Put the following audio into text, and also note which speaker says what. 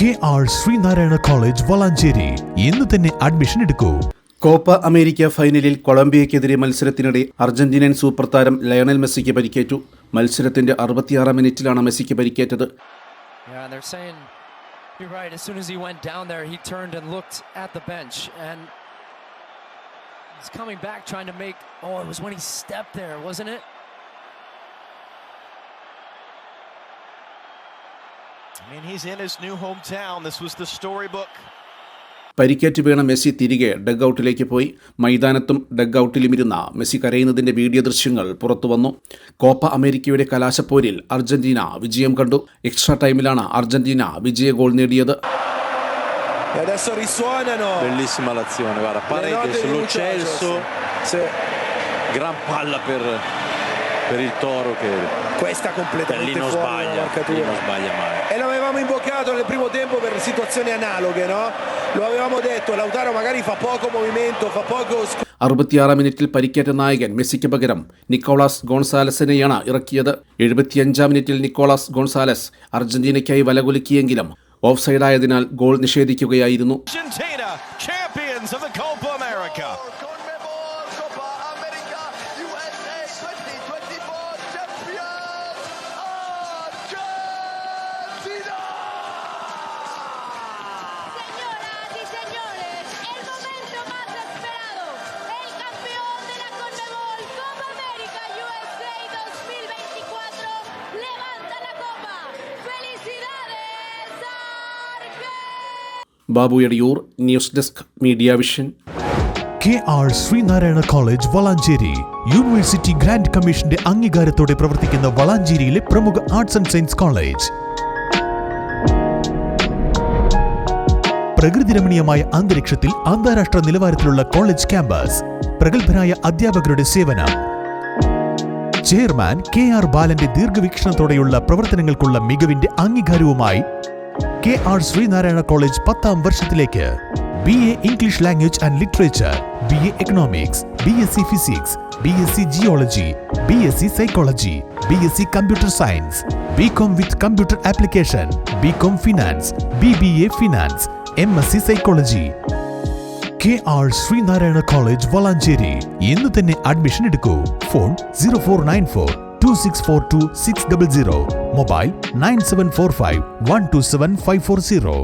Speaker 1: K R Sreenarayana college Valanchery. ഇന്ന് തന്നെ admission എടുക്കൂ.
Speaker 2: കോപ്പ അമേരിക്ക ഫൈനലിൽ കൊളംബിയക്കെതിരെ മത്സരത്തിനിടെ അർജന്റീനിയൻ സൂപ്പർ താരം ലയണൽ മെസ്സിക്ക് പരിക്കേറ്റു. മത്സരത്തിന്റെ അറുപത്തിയാറാം മിനിറ്റിലാണ് മെസ്സിക്ക് പരിക്കേറ്റത്. പരിക്കേറ്റ് വീണ മെസ്സി തിരികെ ഡഗ് ഔട്ടിലേക്ക് പോയി. മൈതാനത്തും ഡഗ് ഔട്ടിലുമിരുന്ന മെസ്സി കരയുന്നതിന്റെ വീഡിയോ ദൃശ്യങ്ങൾ പുറത്തു വന്നു. കോപ്പ അമേരിക്കയുടെ കലാശപ്പോരിൽ അർജന്റീന വിജയം കണ്ടു. എക്സ്ട്രാ ടൈമിലാണ് അർജന്റീന വിജയ ഗോൾ നേടിയത്.
Speaker 3: E adesso risuonano.
Speaker 4: Bellissima l'azione, guarda,
Speaker 3: Sì,
Speaker 4: gran palla per, per il Toro che
Speaker 3: questa completamente
Speaker 4: lì non
Speaker 3: fuori
Speaker 4: sbaglia, lì
Speaker 3: marcatura.
Speaker 4: non sbaglia mai.
Speaker 3: E l'avevamo invocato nel primo tempo per situazioni analoghe, no? Lo avevamo detto, Lautaro magari fa poco movimento, fa poco
Speaker 2: അറുപത്തിയാറാം മിനിറ്റിൽ പരിക്കേറ്റ നായകൻ മെസ്സിക്ക് പകരം Nicholas ഗോൺസാലസിനെയാണ് ഇറക്കിയത് എഴുപത്തിയഞ്ചാം മിനിറ്റിൽ Nicolas Gonzalez അർജന്റീനയ്ക്കായി വലകുലുക്കിയെങ്കിലും ഓഫ് സൈഡായതിനാൽ goal നിഷേധിക്കുകയായിരുന്നു Babu Edayur news desk media vision
Speaker 1: K R Sreenarayana college Valanchery university grand കമ്മീഷന്റെ അംഗീകാരത്തോടെ പ്രവർത്തിക്കുന്ന വളാഞ്ചേരിയിലെ പ്രമുഖ ആർട്സ് ആൻഡ് സയൻസ് കോളേജ് പ്രകൃതിരമണീയമായ അന്തരീക്ഷത്തിൽ അന്താരാഷ്ട്ര നിലവാരത്തിലുള്ള കോളേജ് ക്യാമ്പസ്. പ്രഗത്ഭരായ അധ്യാപകരുടെ സേവനം. ചെയർമാൻ കെ ആർ ബാലന്റെ ദീർഘവീക്ഷണത്തോടെയുള്ള പ്രവർത്തനങ്ങൾക്കുള്ള മികവിന്റെ അംഗീകാരവുമായി കെ ആർ ശ്രീനാരായണ കോളേജ് പത്താം വർഷത്തിലേക്ക്. B A English language and literature B A economics B S C physics B S C geology B S C psychology B S C computer science B com with computer application B com finance B B A finance M S C psychology K R Sreenarayana college Valanchery ഇന്ന് തന്നെ admission എടുക്കൂ. Phone zero four nine four two six four two six double zero mobile nine seven four five one two seven five four zero